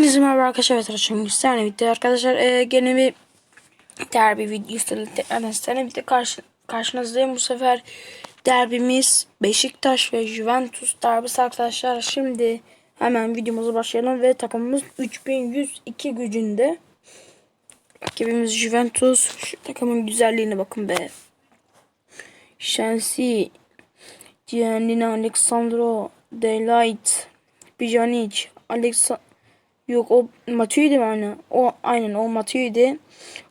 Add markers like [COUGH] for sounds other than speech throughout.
Hepinize merhaba arkadaşlar. Evet arkadaşlar sizlerle birlikte arkadaşlar e, gene bir derbi videosu tekrardan sizlerle birlikte karşı, karşınızdayım. Bu sefer derbimiz Beşiktaş ve Juventus derbisi arkadaşlar. Şimdi hemen videomuza başlayalım ve takımımız 3102 gücünde. Rakibimiz Juventus. Şu takımın güzelliğine bakın be. Shensi, Gianni Alexandro, Delight, Pjanic, Alexa Yok o Matuidi mi aynen? O aynen o Matuidi.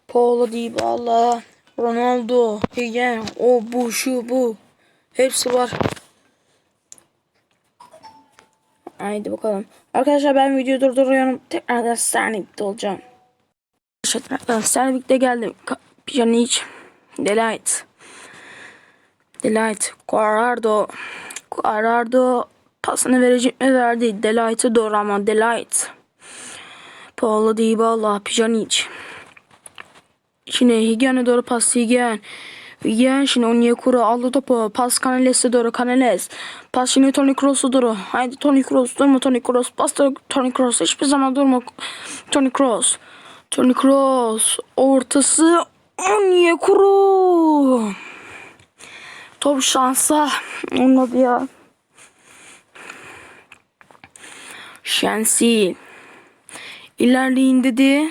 Paulo Dybala, Ronaldo, Higuain, o bu şu bu. Hepsi var. Haydi bakalım. Arkadaşlar ben videoyu durduruyorum. Tekrardan birlikte olacağım. Arkadaşlar birlikte geldim. Pjanic, Delight. Delight, Guarardo. Guarardo pasını verecek mi verdi. Delight'e doğru ama Delight. Paulo Dybala, Pjanic. Şimdi Higuain'e doğru pas Higuain. Higuain şimdi Onyekuru aldı topu. Pas Caneles'e doğru Canales. Pas şimdi Toni Kroos'a doğru. Haydi Toni Kroos durma Toni Kroos. Pas Toni Kroos. Hiçbir zaman durma Toni Kroos. Toni Kroos. Ortası Onyekuru. Top şansa. Olmadı ya. Şensi. İlerleyin dedi.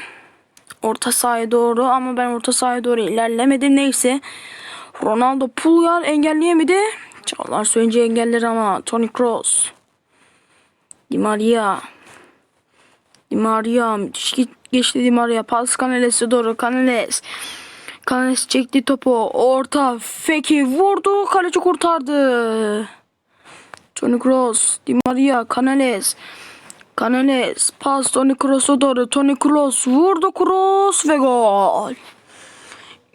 Orta sahaya doğru ama ben orta sahaya doğru ilerlemedim. Neyse. Ronaldo Pulgar engelleyemedi. Çağlar Söyüncü engeller ama Toni Kroos. Di Maria. Di Maria müthiş geçti Di Maria. Pas Caneles'e doğru. Canales. Canales çekti topu. Orta. Feki vurdu. Kaleci kurtardı. Toni Kroos. Di Maria. Canales. Canales pas Toni Kroos'a doğru. Toni Kroos vurdu Kroos ve gol.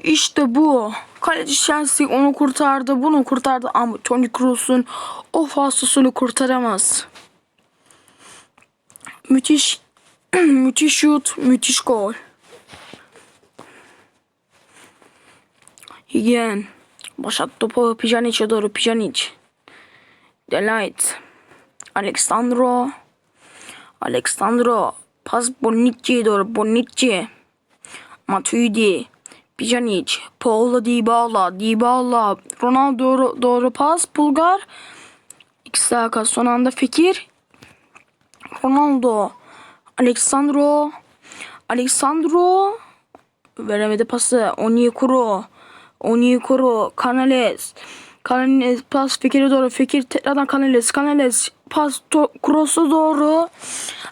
İşte bu. Kaleci Chelsea onu kurtardı. Bunu kurtardı ama Toni Kroos'un o fasosunu kurtaramaz. Müthiş [CLEARS THROAT] müthiş şut, müthiş gol. Higuain. Başat topu Pjanic'e doğru. Pjanic. Delight. Alexandro. Alexandro. Pas Bonucci'ye doğru. Bonucci. Matuidi. Pjanic. Paulo Dybala. Dybala. Ronaldo doğru, doğru pas. Bulgar. İkisi arka son anda Fekir. Ronaldo. Alexandro. Alexandro. Veremedi pası. Onyekuru. Onyekuru. Canales. Canales pas Fekir'e doğru. Fekir tekrardan Canales. Canales pas Kroos'a doğru.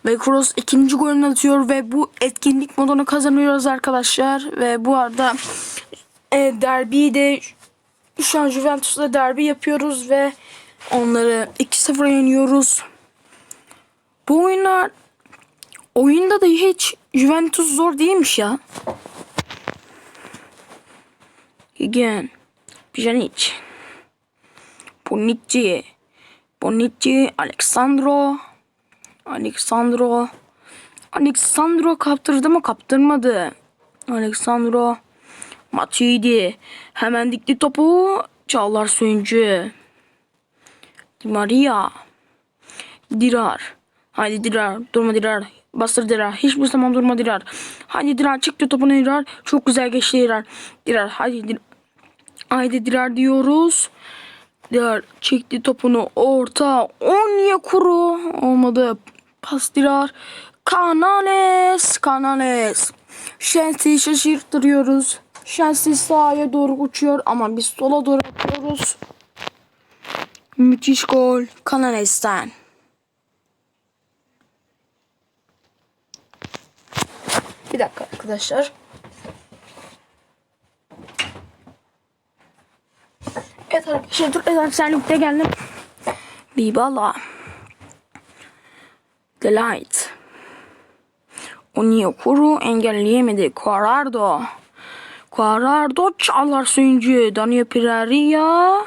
Ve Kroos ikinci golünü atıyor ve bu etkinlik modunu kazanıyoruz arkadaşlar. Ve bu arada e, derbiyi de şu an Juventus'la derbi yapıyoruz ve onları 2-0 yeniyoruz. Bu oyunlar oyunda da hiç Juventus zor değilmiş ya. Again. Pjanic. Bonucci. Bonucci. Alexandro. Alexandro. Alexandro kaptırdı mı? Kaptırmadı. Alexandro. Matuidi. Hemen dikti topu. Çağlar Söyüncü. Maria. Dirar. Haydi Dirar. Durma Dirar. Bastır Dirar. Hiçbir zaman durma Dirar. Haydi Dirar. Çıktı topunu Dirar. Çok güzel geçti Dirar. Dirar. Haydi Dirar. Haydi Dirar diyoruz. Dirar çekti topunu orta. Onyekuru olmadı. Pas Dirar. Canales. Canales. Şensi'yi şaşırtıyoruz. Şensi sağa doğru uçuyor ama biz sola doğru atıyoruz. Müthiş gol Canales'ten. Bir dakika arkadaşlar. Evet arkadaşlar dur evet senlikte geldim. Dybala. Delight. Onyekuru engelleyemedi. Quarardo. Quarardo Çağlar Söyüncü. Daniel Pereira.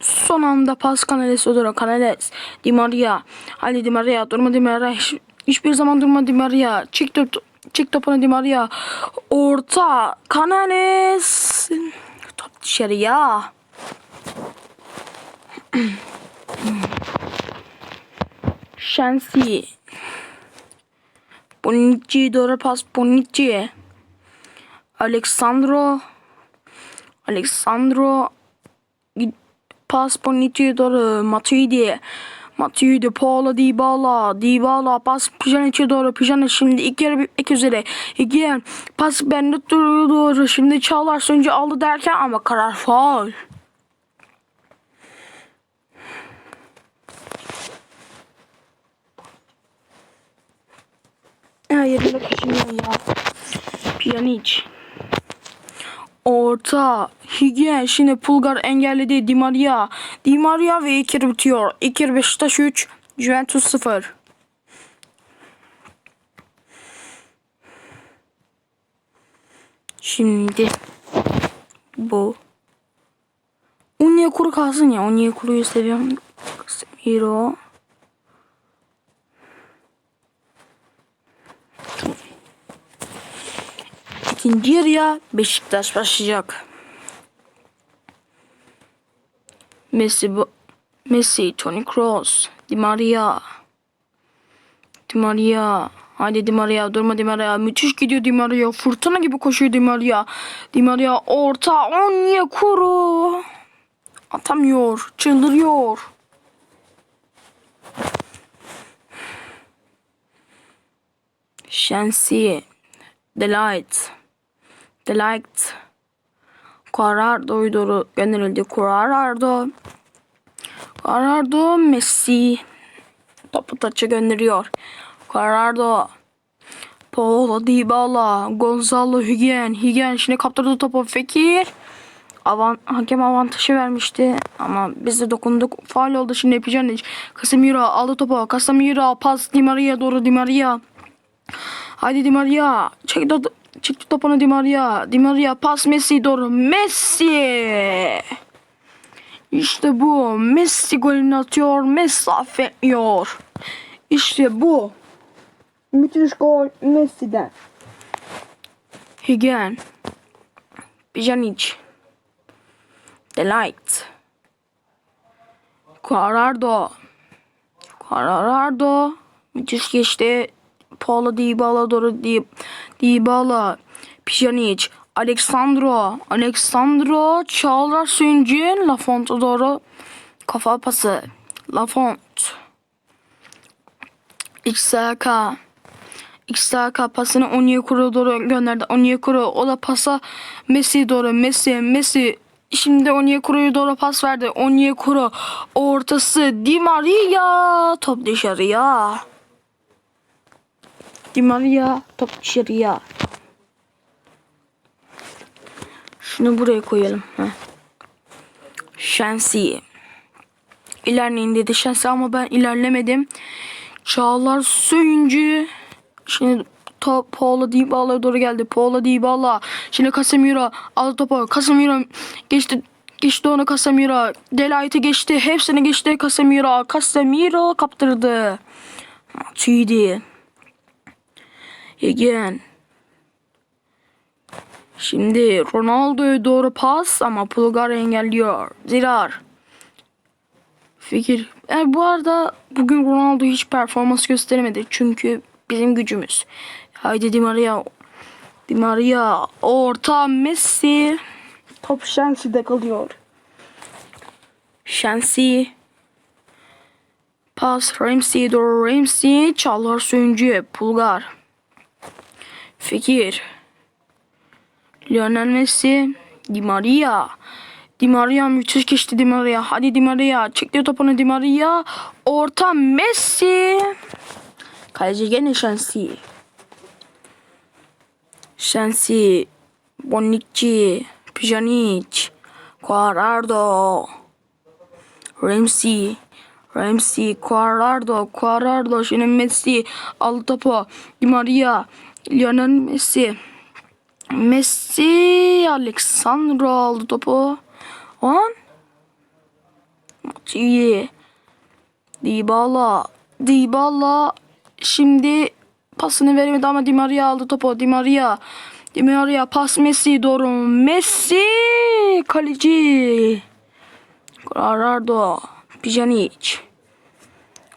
Son anda pas Canales Odora. Canales. Di Maria. Hadi Di Maria. Durma Di Maria. Hiç- Hiçbir zaman durma Di Maria. Çık, top, çık topunu Di Maria. Orta. Canales. Dışarıya. [CLEARS THROAT] Shensi. Bonucci doğru pas Bonucci. Alexandro. Alexandro. Pas Bonucci'ye doğru. Matuidi. Matuidi. Paolo Dybala. Dybala. Pas Pjanic'e doğru. Pjanic şimdi ilk yarı bitmek üzere. İki yarı. Pas Bennett doğru. Şimdi Çağlar önce aldı derken ama karar faul. Ha yerine kaşınıyor ya. Pjanic. Orta. Higuain. Şimdi Pulgar engelledi. Di Maria. Di Maria ve yarı bitiyor. Yarı Beşiktaş 3. Juventus 0. Şimdi bu. Onyekuru kalsın ya. Onyekuru'yu seviyorum. Hero. İkinci yarıya Beşiktaş başlayacak. Messi Messi, Toni Kroos, Di Maria. Di Maria. Hadi Di Maria durma Di Maria. Müthiş gidiyor Di Maria. Fırtına gibi koşuyor Di Maria. Di Maria orta. Onyekuru. Atamıyor. Çıldırıyor. Shensi. Delight. Delight. Doğru gönderildi. Quarardo. Quarardo Messi. Topu taça gönderiyor. Quarardo. Paulo Dybala. Gonzalo Higuain. Higuain şimdi kaptırdı topu. Fekir. Avan, hakem avantajı vermişti ama biz de dokunduk. Faal oldu şimdi yapacağını. Casemiro aldı topu. Casemiro pas Di Maria doğru Di Maria. Hadi Di Maria. Çek çekti topunu Di Maria. Di Maria pas Messi doğru. Messi. İşte bu. Messi golünü atıyor. Messi affetmiyor. İşte bu. Müthiş gol Messi'den. Higuain. Pjanic. Delight. Quarardo. Quarardo. Müthiş geçti. Paulo Dybala doğru Di Dybala. Pjanic. Alexandro. Alexandro. Çağlar Süncü. Lafont doğru. Kafa pası. Lafont. XSK. XSK pasını Onyekuru doğru gönderdi. Onyekuru o da pasa Messi doğru. Messi. Messi Şimdi Onyekuru'ya doğru pas verdi. Onyekuru ortası Di Maria top dışarıya. Di Maria top dışarıya. Şunu buraya koyalım. Heh. Şensi. İlerleyin dedi Şensi ama ben ilerlemedim. Çağlar Söyüncü. Şimdi top Paula Dybala'ya doğru geldi. Paula Dybala. Şimdi Casemiro aldı topu. Casemiro geçti. Geçti onu Casemiro. Delight'ı geçti. Hepsini geçti Casemiro. Casemiro kaptırdı. Matuidi. Again. Şimdi Ronaldo'ya doğru pas ama Pulgar engelliyor. Zirar. Fikir. Yani bu arada bugün Ronaldo hiç performans gösteremedi. Çünkü bizim gücümüz. Haydi Di Maria. Di Maria. Orta Messi. Top Shensi'de kalıyor. Shensi. Pas Ramsey doğru Ramsey. Çağlar Söyüncü. Pulgar. Fikir. Lionel Messi. Di Maria. Di Maria müthiş geçti Di Maria. Hadi Di Maria. Çekti topunu Di Maria. Orta Messi. Kaleci gene Shensi. Shensi. Bonucci. Pjanic. Quarardo. Ramsey. Ramsey. Quarardo. Quarardo. Şimdi Messi. Aldı topu. Di Maria. Lionel Messi. Messi. Alexandro aldı topu. On. İyi. Dybala. Dybala şimdi pasını veremedi ama Di Maria aldı topu. Di Maria. Di Maria pas Messi doğru. Messi kaleci. Gerardo. Pjanic.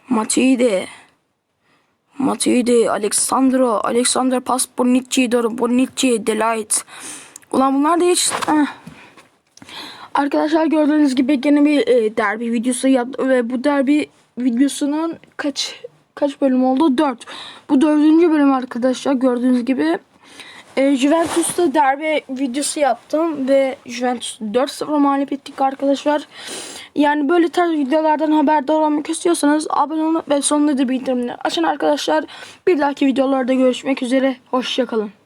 Matuidi. Matuidi, Alexandro, Alexander Pas, Bonucci, Doro Bonucci, Delight. Ulan bunlar da hiç... Ah. Arkadaşlar gördüğünüz gibi gene bir e, derbi videosu yaptım ve bu derbi videosunun kaç kaç bölüm oldu? 4. Bu dördüncü bölüm arkadaşlar gördüğünüz gibi. E, Juventus'ta derbi videosu yaptım ve Juventus 4-0 mağlup ettik arkadaşlar. Yani böyle tarz videolardan haberdar olmak istiyorsanız abone olun ve sonunda da bildirimleri açın arkadaşlar. Bir dahaki videolarda görüşmek üzere. Hoşçakalın.